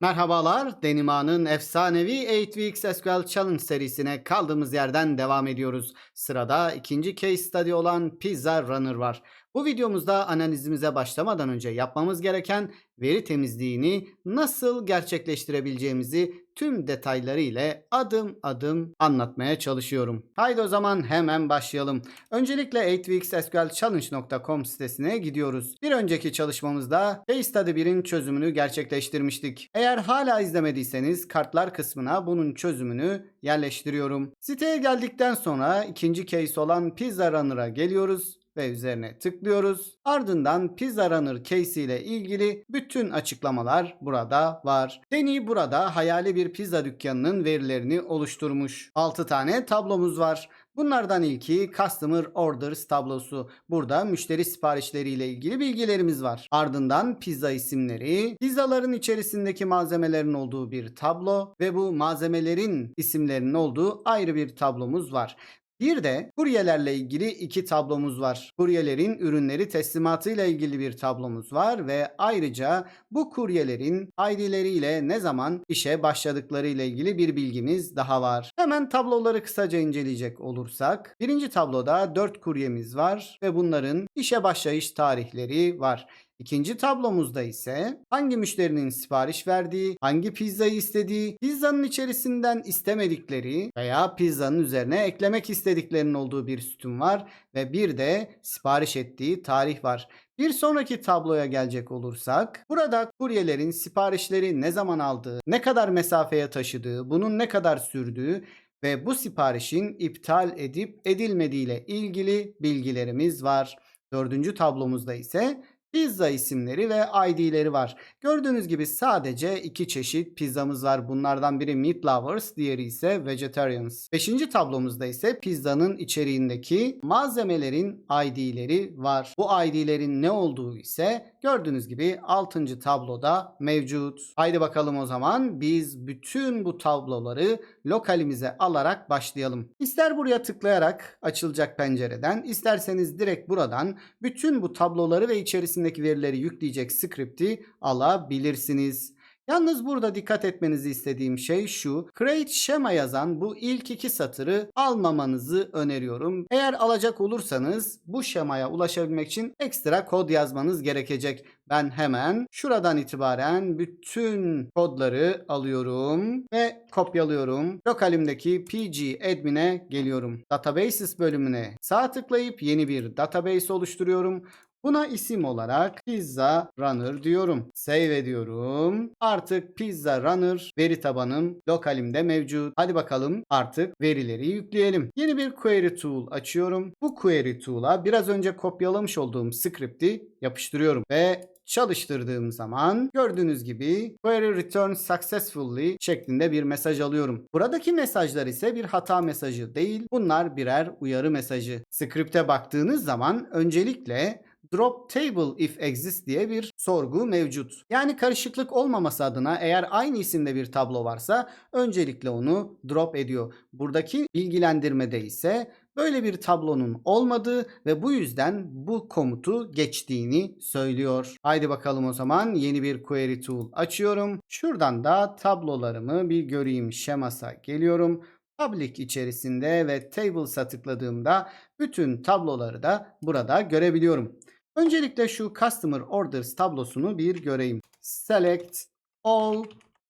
Merhabalar, Denima'nın efsanevi 8 Weeks SQL Challenge serisine kaldığımız yerden devam ediyoruz. Sırada ikinci case study olan Pizza Runner var. Bu videomuzda analizimize başlamadan önce yapmamız gereken veri temizliğini nasıl gerçekleştirebileceğimizi tüm detayları ile adım adım anlatmaya çalışıyorum. Haydi o zaman hemen başlayalım. Öncelikle 8weeksSQLChallenge.com sitesine gidiyoruz. Bir önceki çalışmamızda Case Study 1'in çözümünü gerçekleştirmiştik. Eğer hala izlemediyseniz kartlar kısmına bunun çözümünü yerleştiriyorum. Siteye geldikten sonra ikinci case olan Pizza Runner'a geliyoruz ve üzerine tıklıyoruz. Ardından Pizza Runner case ile ilgili bütün açıklamalar burada var. Deni burada hayali bir pizza dükkanının verilerini oluşturmuş. 6 tane tablomuz var. Bunlardan ilki Customer Orders tablosu. Burada müşteri siparişleriyle ilgili bilgilerimiz var. Ardından pizza isimleri, pizzaların içerisindeki malzemelerin olduğu bir tablo ve bu malzemelerin isimlerinin olduğu ayrı bir tablomuz var. Bir de kuryelerle ilgili iki tablomuz var. Kuryelerin ürünleri teslimatıyla ilgili bir tablomuz var ve ayrıca bu kuryelerin ID'leriyle ne zaman işe başladıkları ile ilgili bir bilgimiz daha var. Hemen tabloları kısaca inceleyecek olursak, birinci tabloda 4 kuryemiz var ve bunların işe başlayış tarihleri var. İkinci tablomuzda ise hangi müşterinin sipariş verdiği, hangi pizzayı istediği, pizzanın içerisinden istemedikleri veya pizzanın üzerine eklemek istediklerinin olduğu bir sütun var ve bir de sipariş ettiği tarih var. Bir sonraki tabloya gelecek olursak burada kuryelerin siparişleri ne zaman aldığı, ne kadar mesafeye taşıdığı, bunun ne kadar sürdüğü ve bu siparişin iptal edip edilmediği ile ilgili bilgilerimiz var. Dördüncü tablomuzda ise pizza isimleri ve ID'leri var. Gördüğünüz gibi sadece iki çeşit pizzamız var. Bunlardan biri meat lovers, diğeri ise vegetarians. Beşinci tablomuzda ise pizzanın içeriğindeki malzemelerin ID'leri var. Bu ID'lerin ne olduğu ise gördüğünüz gibi 6. tabloda mevcut. Haydi bakalım o zaman biz bütün bu tabloları lokalimize alarak başlayalım. İster buraya tıklayarak açılacak pencereden, isterseniz direkt buradan bütün bu tabloları ve içerisindeki verileri yükleyecek script'i alabilirsiniz. Yalnız burada dikkat etmenizi istediğim şey şu. Create Schema yazan bu ilk iki satırı almamanızı öneriyorum. Eğer alacak olursanız bu şemaya ulaşabilmek için ekstra kod yazmanız gerekecek. Ben hemen şuradan itibaren bütün kodları alıyorum ve kopyalıyorum. Lokalimdeki pg admin'e geliyorum. Databases bölümüne sağ tıklayıp yeni bir database oluşturuyorum. Buna isim olarak Pizza Runner diyorum. Save ediyorum. Artık Pizza Runner veri tabanım lokalimde mevcut. Hadi bakalım artık verileri yükleyelim. Yeni bir query tool açıyorum. Bu query tool'a biraz önce kopyalamış olduğum script'i yapıştırıyorum ve çalıştırdığım zaman gördüğünüz gibi query return successfully şeklinde bir mesaj alıyorum. Buradaki mesajlar ise bir hata mesajı değil. Bunlar birer uyarı mesajı. Script'e baktığınız zaman öncelikle drop table if exists diye bir sorgu mevcut. Yani karışıklık olmaması adına eğer aynı isimde bir tablo varsa öncelikle onu drop ediyor. Buradaki bilgilendirmede ise böyle bir tablonun olmadığı ve bu yüzden bu komutu geçtiğini söylüyor. Haydi bakalım o zaman yeni bir query tool açıyorum. Şuradan da tablolarımı bir göreyim. Şemasa geliyorum. Public içerisinde ve Tables'a tıkladığımda bütün tabloları da burada görebiliyorum. Öncelikle şu Customer Orders tablosunu bir göreyim. Select All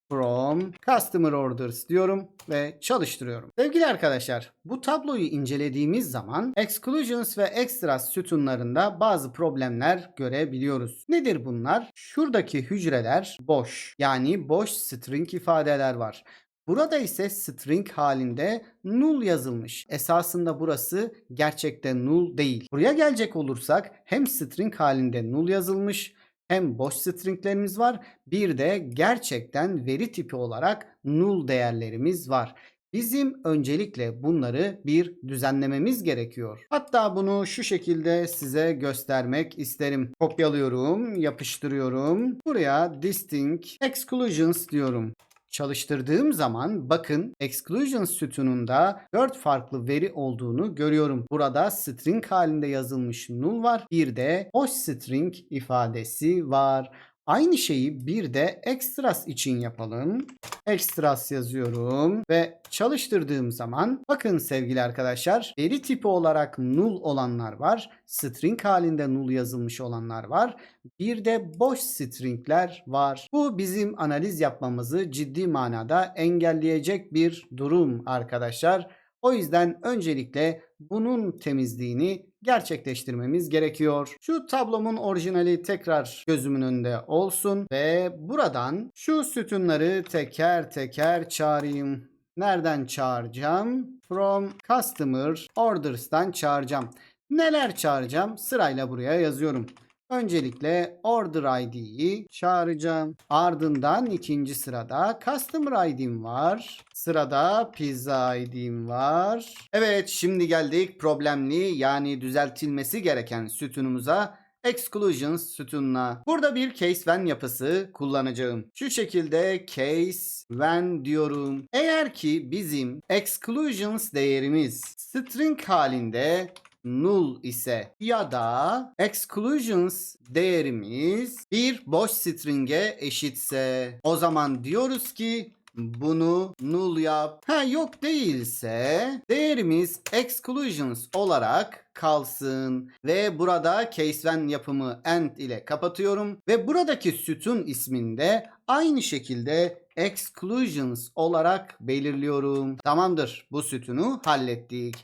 from Customer Orders diyorum ve çalıştırıyorum. Sevgili arkadaşlar bu tabloyu incelediğimiz zaman Exclusions ve Extras sütunlarında bazı problemler görebiliyoruz. Nedir bunlar? Şuradaki hücreler boş. Yani boş string ifadeler var. Burada ise string halinde null yazılmış. Esasında burası gerçekten null değil. Buraya gelecek olursak hem string halinde null yazılmış hem boş stringlerimiz var. Bir de gerçekten veri tipi olarak null değerlerimiz var. Bizim öncelikle bunları bir düzenlememiz gerekiyor. Hatta bunu şu şekilde size göstermek isterim. Kopyalıyorum, yapıştırıyorum. Buraya distinct exclusions diyorum çalıştırdığım zaman bakın exclusion sütununda 4 farklı veri olduğunu görüyorum. Burada string halinde yazılmış null var. Bir de boş string ifadesi var. Aynı şeyi bir de extras için yapalım. Extras yazıyorum ve çalıştırdığım zaman bakın sevgili arkadaşlar veri tipi olarak null olanlar var. String halinde null yazılmış olanlar var. Bir de boş stringler var. Bu bizim analiz yapmamızı ciddi manada engelleyecek bir durum arkadaşlar. O yüzden öncelikle bunun temizliğini gerçekleştirmemiz gerekiyor. Şu tablomun orijinali tekrar gözümün önünde olsun ve buradan şu sütunları teker teker çağırayım. Nereden çağıracağım? From customer orders'tan çağıracağım. Neler çağıracağım? Sırayla buraya yazıyorum. Öncelikle order ID'yi çağıracağım. Ardından ikinci sırada customer ID'm var. Sırada pizza ID'm var. Evet şimdi geldik problemli yani düzeltilmesi gereken sütunumuza exclusions sütununa. Burada bir case when yapısı kullanacağım. Şu şekilde case when diyorum. Eğer ki bizim exclusions değerimiz string halinde null ise ya da exclusions değerimiz bir boş string'e eşitse o zaman diyoruz ki bunu null yap. Ha yok değilse değerimiz exclusions olarak kalsın ve burada case when yapımı end ile kapatıyorum ve buradaki sütun isminde aynı şekilde exclusions olarak belirliyorum. Tamamdır. Bu sütunu hallettik.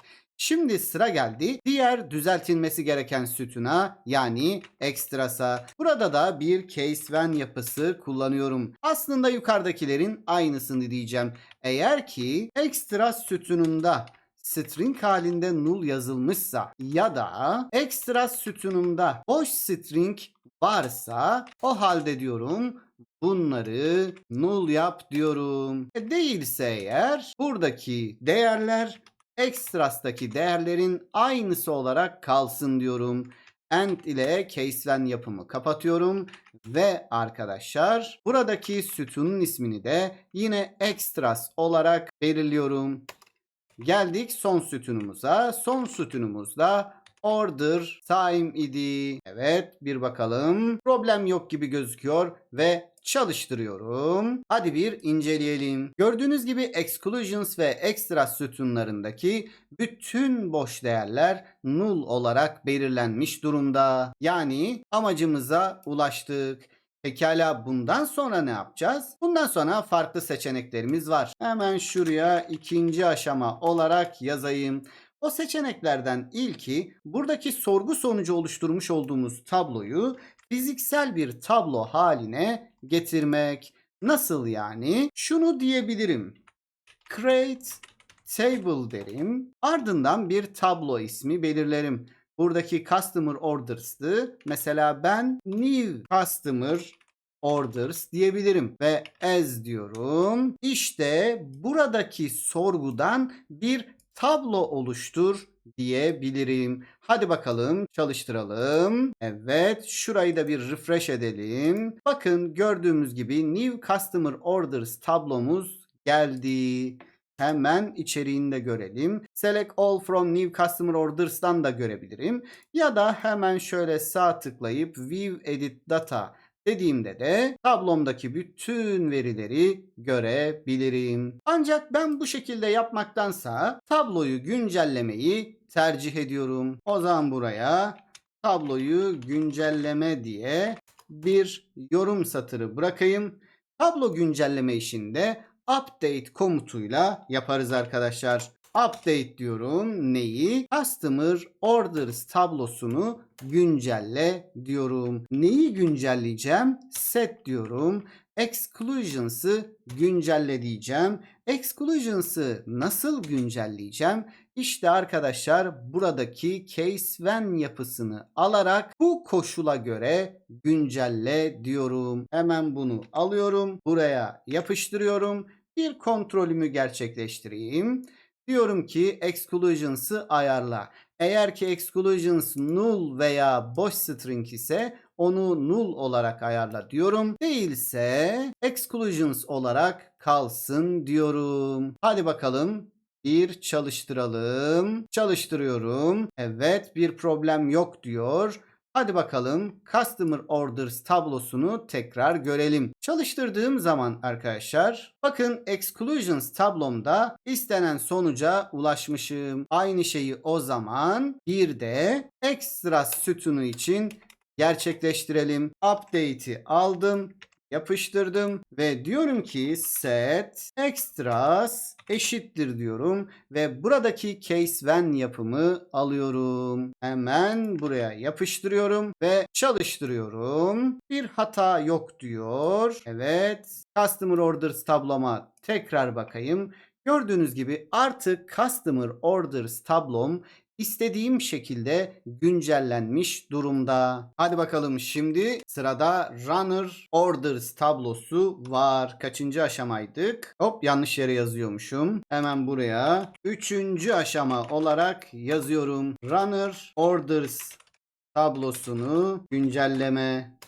Şimdi sıra geldi diğer düzeltilmesi gereken sütuna yani ekstrasa. Burada da bir case when yapısı kullanıyorum. Aslında yukarıdakilerin aynısını diyeceğim. Eğer ki ekstra sütununda string halinde null yazılmışsa ya da ekstra sütununda boş string varsa o halde diyorum bunları null yap diyorum. E değilse eğer buradaki değerler ekstrastaki değerlerin aynısı olarak kalsın diyorum. End ile case when yapımı kapatıyorum ve arkadaşlar buradaki sütunun ismini de yine extras olarak belirliyorum. Geldik son sütunumuza. Son sütunumuzda order time idi. Evet bir bakalım. Problem yok gibi gözüküyor ve çalıştırıyorum. Hadi bir inceleyelim. Gördüğünüz gibi exclusions ve extra sütunlarındaki bütün boş değerler null olarak belirlenmiş durumda. Yani amacımıza ulaştık. Pekala bundan sonra ne yapacağız? Bundan sonra farklı seçeneklerimiz var. Hemen şuraya ikinci aşama olarak yazayım. O seçeneklerden ilki buradaki sorgu sonucu oluşturmuş olduğumuz tabloyu fiziksel bir tablo haline getirmek. Nasıl yani? Şunu diyebilirim. Create table derim. Ardından bir tablo ismi belirlerim. Buradaki customer orders'tı. Mesela ben new customer orders diyebilirim ve as diyorum. İşte buradaki sorgudan bir tablo oluştur diyebilirim. Hadi bakalım çalıştıralım. Evet şurayı da bir refresh edelim. Bakın gördüğümüz gibi New Customer Orders tablomuz geldi. Hemen içeriğini de görelim. Select all from new customer orders'tan da görebilirim. Ya da hemen şöyle sağ tıklayıp view edit data dediğimde de tablomdaki bütün verileri görebilirim. Ancak ben bu şekilde yapmaktansa tabloyu güncellemeyi tercih ediyorum. O zaman buraya tabloyu güncelleme diye bir yorum satırı bırakayım. Tablo güncelleme işinde update komutuyla yaparız arkadaşlar. Update diyorum. Neyi? Customer Orders tablosunu güncelle diyorum. Neyi güncelleyeceğim? Set diyorum. Exclusions'ı güncelle diyeceğim. Exclusions'ı nasıl güncelleyeceğim? İşte arkadaşlar buradaki case when yapısını alarak bu koşula göre güncelle diyorum. Hemen bunu alıyorum. Buraya yapıştırıyorum. Bir kontrolümü gerçekleştireyim. Diyorum ki exclusions'ı ayarla. Eğer ki exclusions null veya boş string ise onu null olarak ayarla diyorum. Değilse exclusions olarak kalsın diyorum. Hadi bakalım bir çalıştıralım. Çalıştırıyorum. Evet bir problem yok diyor. Hadi bakalım Customer Orders tablosunu tekrar görelim. Çalıştırdığım zaman arkadaşlar bakın Exclusions tablomda istenen sonuca ulaşmışım. Aynı şeyi o zaman bir de Extras sütunu için gerçekleştirelim. Update'i aldım yapıştırdım ve diyorum ki set extras eşittir diyorum ve buradaki case when yapımı alıyorum. Hemen buraya yapıştırıyorum ve çalıştırıyorum. Bir hata yok diyor. Evet. Customer orders tabloma tekrar bakayım. Gördüğünüz gibi artık Customer Orders tablom istediğim şekilde güncellenmiş durumda. Hadi bakalım şimdi sırada Runner Orders tablosu var. Kaçıncı aşamaydık? Hop yanlış yere yazıyormuşum. Hemen buraya üçüncü aşama olarak yazıyorum. Runner Orders tablosunu güncelleme.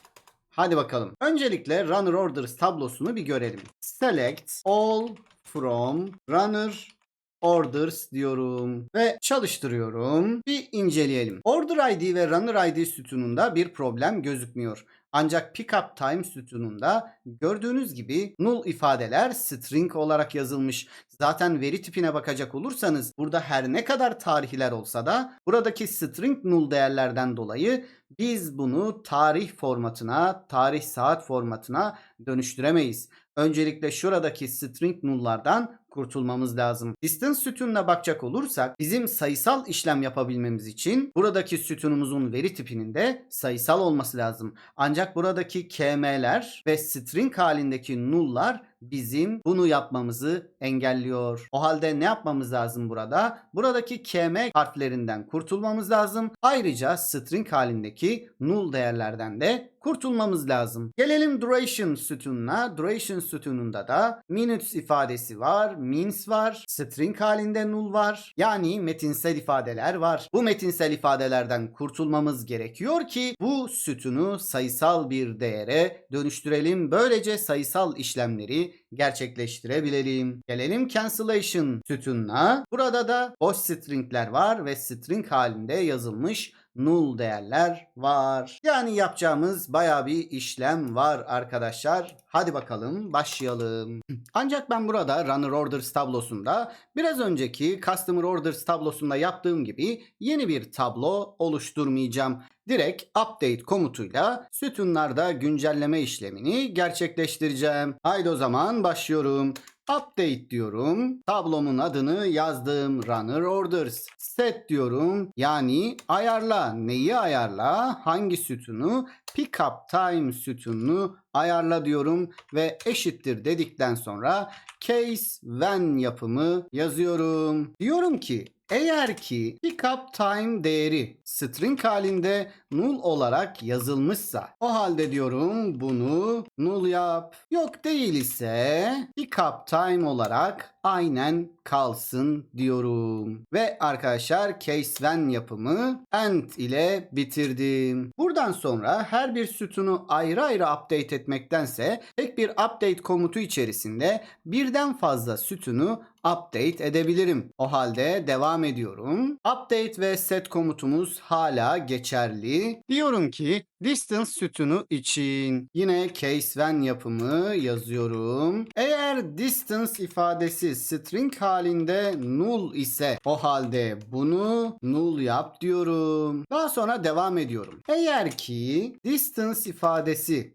Hadi bakalım. Öncelikle Runner Orders tablosunu bir görelim. Select all from runner orders diyorum ve çalıştırıyorum. Bir inceleyelim. Order ID ve Runner ID sütununda bir problem gözükmüyor. Ancak pickup time sütununda gördüğünüz gibi null ifadeler string olarak yazılmış. Zaten veri tipine bakacak olursanız burada her ne kadar tarihler olsa da buradaki string null değerlerden dolayı biz bunu tarih formatına, tarih saat formatına dönüştüremeyiz. Öncelikle şuradaki string null'lardan kurtulmamız lazım. Distance sütununa bakacak olursak bizim sayısal işlem yapabilmemiz için buradaki sütunumuzun veri tipinin de sayısal olması lazım. Ancak buradaki km'ler ve string halindeki null'lar bizim bunu yapmamızı engelliyor. O halde ne yapmamız lazım burada? Buradaki km harflerinden kurtulmamız lazım. Ayrıca string halindeki null değerlerden de kurtulmamız lazım. Gelelim duration sütununa. Duration sütununda da minutes ifadesi var, means var, string halinde null var. Yani metinsel ifadeler var. Bu metinsel ifadelerden kurtulmamız gerekiyor ki bu sütunu sayısal bir değere dönüştürelim. Böylece sayısal işlemleri gerçekleştirebilelim. Gelelim cancellation sütununa. Burada da boş stringler var ve string halinde yazılmış null değerler var. Yani yapacağımız baya bir işlem var arkadaşlar. Hadi bakalım başlayalım. Ancak ben burada Runner Orders tablosunda biraz önceki Customer Orders tablosunda yaptığım gibi yeni bir tablo oluşturmayacağım. Direkt update komutuyla sütunlarda güncelleme işlemini gerçekleştireceğim. Haydi o zaman başlıyorum. Update diyorum. Tablomun adını yazdım. Runner orders. Set diyorum. Yani ayarla. Neyi ayarla? Hangi sütunu? Pickup time sütununu ayarla diyorum ve eşittir dedikten sonra case when yapımı yazıyorum. Diyorum ki eğer ki pickup time değeri string halinde null olarak yazılmışsa o halde diyorum bunu null yap. Yok değil ise pickup time olarak aynen kalsın diyorum. Ve arkadaşlar case when yapımı end ile bitirdim. Buradan sonra her bir sütunu ayrı ayrı update etmektense tek bir update komutu içerisinde birden fazla sütunu update edebilirim. O halde devam ediyorum. Update ve set komutumuz hala geçerli. Diyorum ki distance sütunu için yine case when yapımı yazıyorum. Eğer distance ifadesi string halinde null ise o halde bunu null yap diyorum. Daha sonra devam ediyorum. Eğer ki distance ifadesi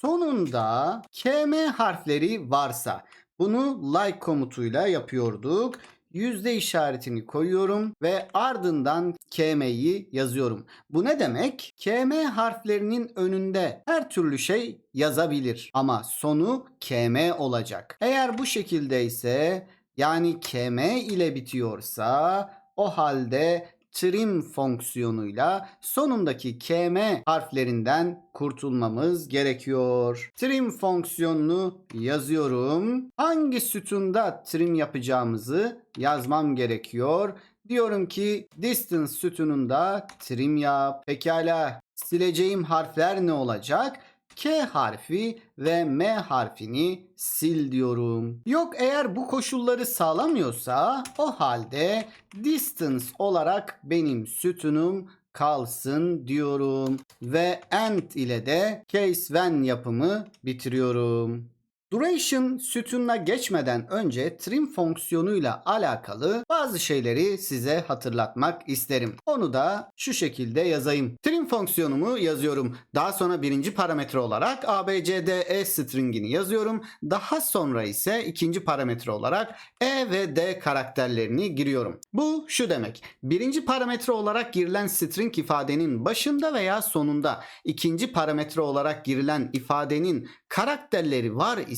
sonunda km harfleri varsa bunu like komutuyla yapıyorduk. Yüzde işaretini koyuyorum ve ardından km'yi yazıyorum. Bu ne demek? km harflerinin önünde her türlü şey yazabilir ama sonu km olacak. Eğer bu şekilde ise yani km ile bitiyorsa o halde trim fonksiyonuyla sonundaki km harflerinden kurtulmamız gerekiyor. Trim fonksiyonunu yazıyorum. Hangi sütunda trim yapacağımızı yazmam gerekiyor. Diyorum ki distance sütununda trim yap. Pekala sileceğim harfler ne olacak? K harfi ve M harfini sil diyorum. Yok eğer bu koşulları sağlamıyorsa o halde distance olarak benim sütunum kalsın diyorum. Ve end ile de case when yapımı bitiriyorum. Duration sütununa geçmeden önce trim fonksiyonuyla alakalı bazı şeyleri size hatırlatmak isterim. Onu da şu şekilde yazayım. Trim fonksiyonumu yazıyorum. Daha sonra birinci parametre olarak ABCDE stringini yazıyorum. Daha sonra ise ikinci parametre olarak E ve D karakterlerini giriyorum. Bu şu demek. Birinci parametre olarak girilen string ifadenin başında veya sonunda ikinci parametre olarak girilen ifadenin karakterleri var ise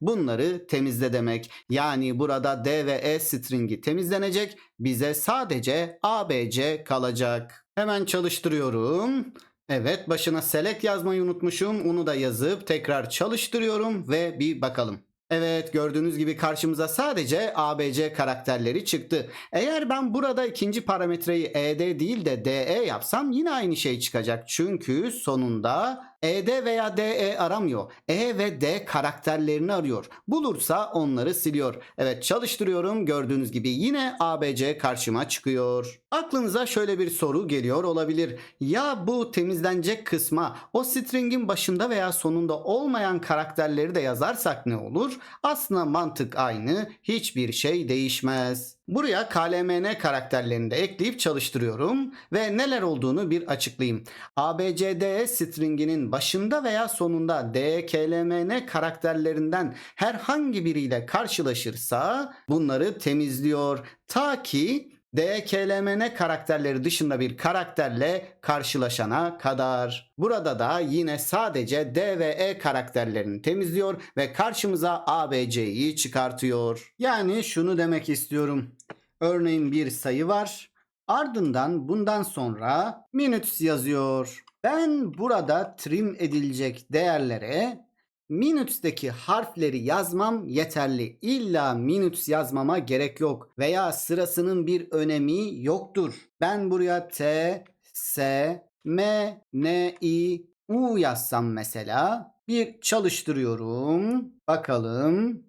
bunları temizle demek. Yani burada D ve E stringi temizlenecek. Bize sadece ABC kalacak. Hemen çalıştırıyorum. Evet başına select yazmayı unutmuşum. Onu da yazıp tekrar çalıştırıyorum ve bir bakalım. Evet gördüğünüz gibi karşımıza sadece ABC karakterleri çıktı. Eğer ben burada ikinci parametreyi ED değil de DE yapsam yine aynı şey çıkacak. Çünkü sonunda ED veya DE aramıyor. E ve D karakterlerini arıyor. Bulursa onları siliyor. Evet çalıştırıyorum. Gördüğünüz gibi yine ABC karşıma çıkıyor. Aklınıza şöyle bir soru geliyor olabilir. Ya bu temizlenecek kısma o stringin başında veya sonunda olmayan karakterleri de yazarsak ne olur? Aslında mantık aynı. Hiçbir şey değişmez. Buraya KLMN karakterlerini de ekleyip çalıştırıyorum ve neler olduğunu bir açıklayayım. ABCDE stringinin başında veya sonunda DKLMN karakterlerinden herhangi biriyle karşılaşırsa bunları temizliyor. Ta ki DKLMN karakterleri dışında bir karakterle karşılaşana kadar. Burada da yine sadece D ve E karakterlerini temizliyor ve karşımıza ABC'yi çıkartıyor. Yani şunu demek istiyorum. Örneğin bir sayı var. Ardından bundan sonra minutes yazıyor. Ben burada trim edilecek değerlere Minutes'teki harfleri yazmam yeterli. İlla minutes yazmama gerek yok. Veya sırasının bir önemi yoktur. Ben buraya T, S, M, N, I, U yazsam mesela. Bir çalıştırıyorum. Bakalım.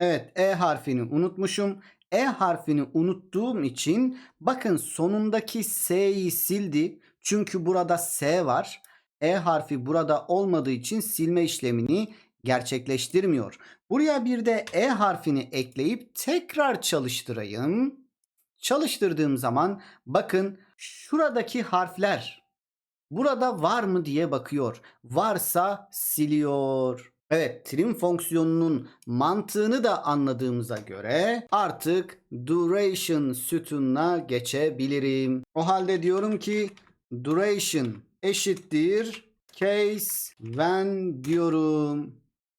Evet E harfini unutmuşum. E harfini unuttuğum için bakın sonundaki S'yi sildi. Çünkü burada S var. E harfi burada olmadığı için silme işlemini gerçekleştirmiyor. Buraya bir de E harfini ekleyip tekrar çalıştırayım. Çalıştırdığım zaman bakın şuradaki harfler burada var mı diye bakıyor. Varsa siliyor. Evet, trim fonksiyonunun mantığını da anladığımıza göre artık duration sütununa geçebilirim. O halde diyorum ki duration eşittir case when diyorum.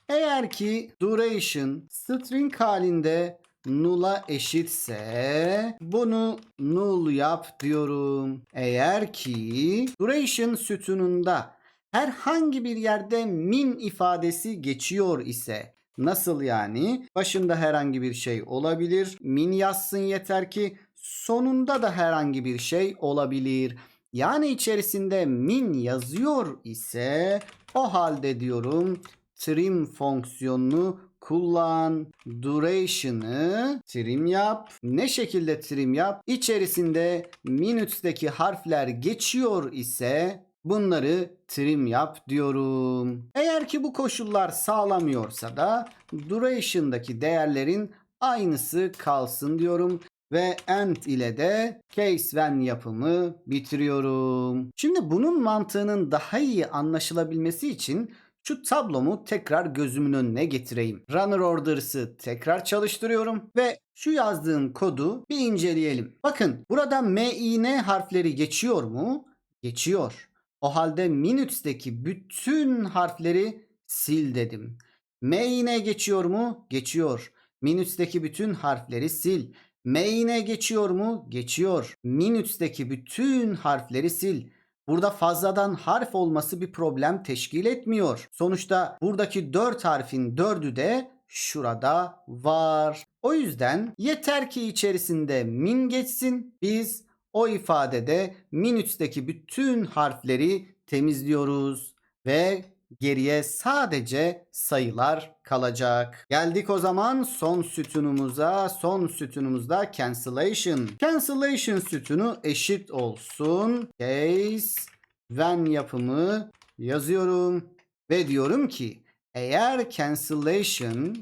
Eğer ki duration string halinde null'a eşitse bunu null yap diyorum. Eğer ki duration sütununda herhangi bir yerde min ifadesi geçiyor ise nasıl yani? Başında herhangi bir şey olabilir. Min yazsın yeter ki sonunda da herhangi bir şey olabilir. Yani içerisinde min yazıyor ise o halde diyorum trim fonksiyonunu kullan. Duration'ı trim yap. Ne şekilde trim yap? İçerisinde minutes'teki harfler geçiyor ise bunları trim yap diyorum. Eğer ki bu koşullar sağlamıyorsa da duration'daki değerlerin aynısı kalsın diyorum ve end ile de case when yapımı bitiriyorum. Şimdi bunun mantığının daha iyi anlaşılabilmesi için şu tablomu tekrar gözümün önüne getireyim. Runner order'sı tekrar çalıştırıyorum ve şu yazdığım kodu bir inceleyelim. Bakın burada min harfleri geçiyor mu? Geçiyor. O halde minutes'teki bütün harfleri sil dedim. min geçiyor mu? Geçiyor. Minutes'teki bütün harfleri sil. Main'e geçiyor mu? Geçiyor. Minutes'teki bütün harfleri sil. Burada fazladan harf olması bir problem teşkil etmiyor. Sonuçta buradaki 4 harfin 4'ü de şurada var. O yüzden yeter ki içerisinde min geçsin. Biz o ifadede minutes'teki bütün harfleri temizliyoruz ve geriye sadece sayılar kalacak. Geldik o zaman son sütunumuza. Son sütunumuzda cancellation. Cancellation sütunu eşit olsun. Case when yapımı yazıyorum ve diyorum ki eğer cancellation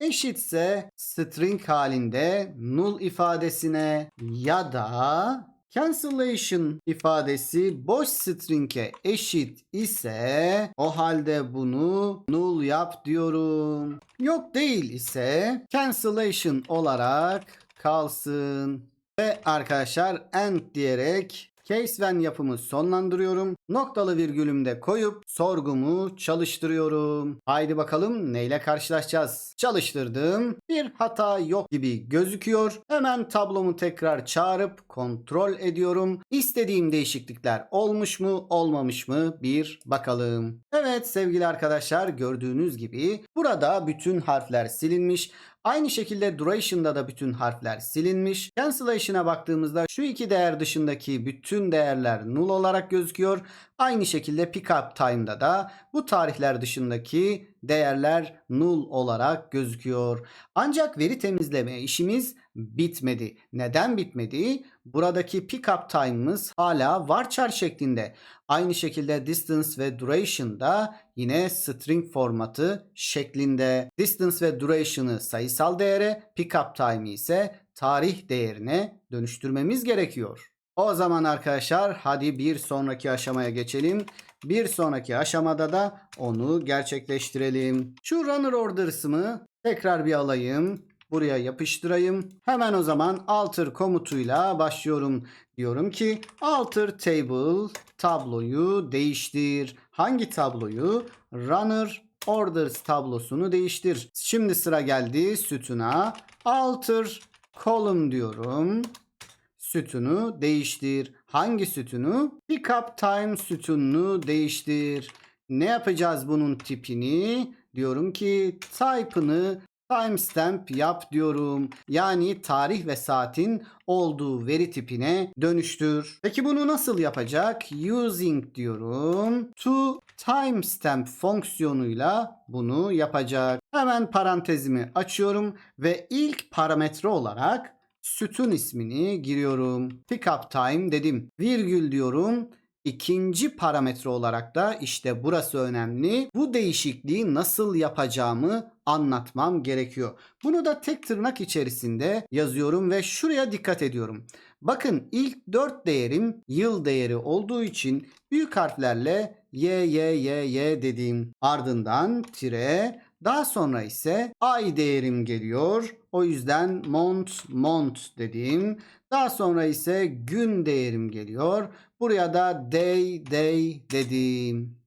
eşitse string halinde null ifadesine ya da cancellation ifadesi boş string'e eşit ise o halde bunu null yap diyorum. Yok değil ise cancellation olarak kalsın. Ve arkadaşlar end diyerek case when yapımı sonlandırıyorum. Noktalı virgülümde koyup sorgumu çalıştırıyorum. Haydi bakalım neyle karşılaşacağız. Çalıştırdım. Bir hata yok gibi gözüküyor. Hemen tablomu tekrar çağırıp kontrol ediyorum. İstediğim değişiklikler olmuş mu olmamış mı bir bakalım. Evet sevgili arkadaşlar gördüğünüz gibi burada bütün harfler silinmiş. Aynı şekilde duration'da da bütün harfler silinmiş. Cancellation'a baktığımızda şu iki değer dışındaki bütün değerler null olarak gözüküyor. Aynı şekilde pickup time'da da bu tarihler dışındaki değerler null olarak gözüküyor. Ancak veri temizleme işimiz bitmedi. Neden bitmedi? Buradaki pickup time'ımız hala varchar şeklinde. Aynı şekilde distance ve duration da yine string formatı şeklinde. Distance ve duration'ı sayısal değere, pickup time'ı ise tarih değerine dönüştürmemiz gerekiyor. O zaman arkadaşlar hadi bir sonraki aşamaya geçelim. Bir sonraki aşamada da onu gerçekleştirelim. Şu runner orders'ımı tekrar bir alayım. Buraya yapıştırayım. Hemen o zaman alter komutuyla başlıyorum. Diyorum ki alter table tabloyu değiştir. Hangi tabloyu? Runner orders tablosunu değiştir. Şimdi sıra geldi sütuna. Alter column diyorum sütunu değiştir. Hangi sütunu? Pickup time sütununu değiştir. Ne yapacağız bunun tipini? Diyorum ki type'ını timestamp yap diyorum. Yani tarih ve saatin olduğu veri tipine dönüştür. Peki bunu nasıl yapacak? Using diyorum. To timestamp fonksiyonuyla bunu yapacak. Hemen parantezimi açıyorum ve ilk parametre olarak sütun ismini giriyorum. Pickup time dedim. Virgül diyorum. İkinci parametre olarak da işte burası önemli. Bu değişikliği nasıl yapacağımı anlatmam gerekiyor. Bunu da tek tırnak içerisinde yazıyorum ve şuraya dikkat ediyorum. Bakın ilk 4 değerim yıl değeri olduğu için büyük harflerle y y y y dediğim ardından tire daha sonra ise ay değerim geliyor. O yüzden mont mont dediğim. Daha sonra ise gün değerim geliyor. Buraya da day day dediğim.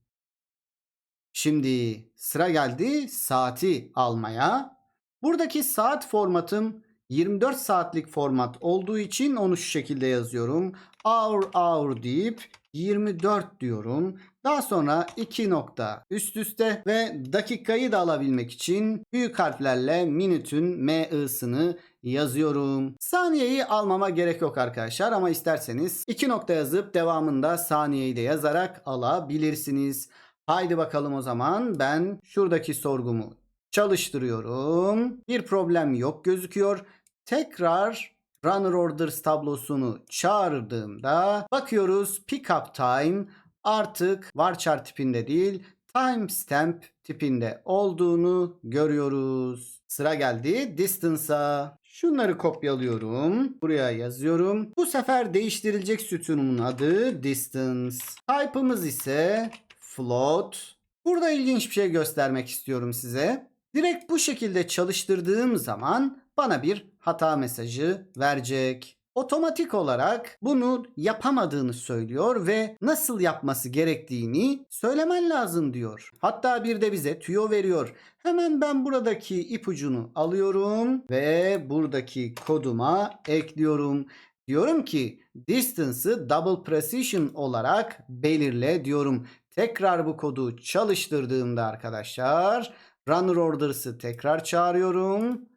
Şimdi sıra geldi saati almaya. Buradaki saat formatım 24 saatlik format olduğu için onu şu şekilde yazıyorum. Hour hour deyip 24 diyorum. Daha sonra 2 nokta üst üste ve dakikayı da alabilmek için büyük harflerle minütün m'ısını yazıyorum. Saniyeyi almama gerek yok arkadaşlar ama isterseniz 2 nokta yazıp devamında saniyeyi de yazarak alabilirsiniz. Haydi bakalım o zaman ben şuradaki sorgumu çalıştırıyorum. Bir problem yok gözüküyor. Tekrar runner orders tablosunu çağırdığımda bakıyoruz pickup time artık varchar tipinde değil timestamp tipinde olduğunu görüyoruz. Sıra geldi distance'a. Şunları kopyalıyorum. Buraya yazıyorum. Bu sefer değiştirilecek sütunumun adı distance. Type'ımız ise float. Burada ilginç bir şey göstermek istiyorum size. Direkt bu şekilde çalıştırdığım zaman bana bir hata mesajı verecek. Otomatik olarak bunu yapamadığını söylüyor ve nasıl yapması gerektiğini söylemen lazım diyor. Hatta bir de bize tüyo veriyor. Hemen ben buradaki ipucunu alıyorum ve buradaki koduma ekliyorum. Diyorum ki distance'ı double precision olarak belirle diyorum. Tekrar bu kodu çalıştırdığımda arkadaşlar runner orders'ı tekrar çağırıyorum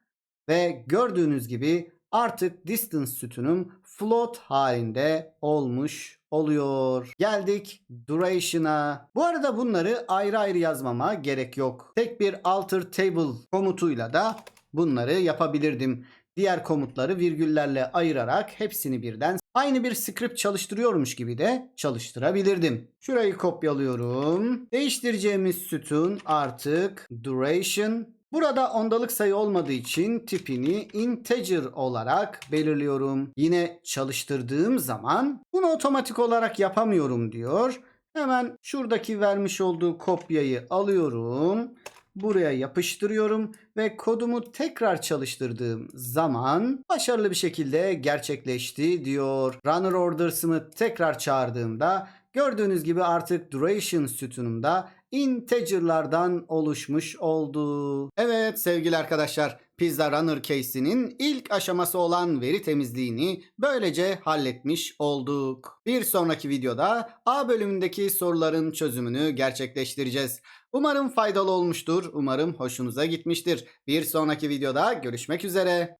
ve gördüğünüz gibi artık distance sütunum float halinde olmuş oluyor. Geldik duration'a. Bu arada bunları ayrı ayrı yazmama gerek yok. Tek bir alter table komutuyla da bunları yapabilirdim. Diğer komutları virgüllerle ayırarak hepsini birden aynı bir script çalıştırıyormuş gibi de çalıştırabilirdim. Şurayı kopyalıyorum. Değiştireceğimiz sütun artık duration. Burada ondalık sayı olmadığı için tipini integer olarak belirliyorum. Yine çalıştırdığım zaman bunu otomatik olarak yapamıyorum diyor. Hemen şuradaki vermiş olduğu kopyayı alıyorum. Buraya yapıştırıyorum ve kodumu tekrar çalıştırdığım zaman başarılı bir şekilde gerçekleşti diyor. Runner orders'ımı tekrar çağırdığımda gördüğünüz gibi artık duration sütunumda integerlardan oluşmuş oldu. Evet sevgili arkadaşlar Pizza Runner case'inin ilk aşaması olan veri temizliğini böylece halletmiş olduk. Bir sonraki videoda A bölümündeki soruların çözümünü gerçekleştireceğiz. Umarım faydalı olmuştur. Umarım hoşunuza gitmiştir. Bir sonraki videoda görüşmek üzere.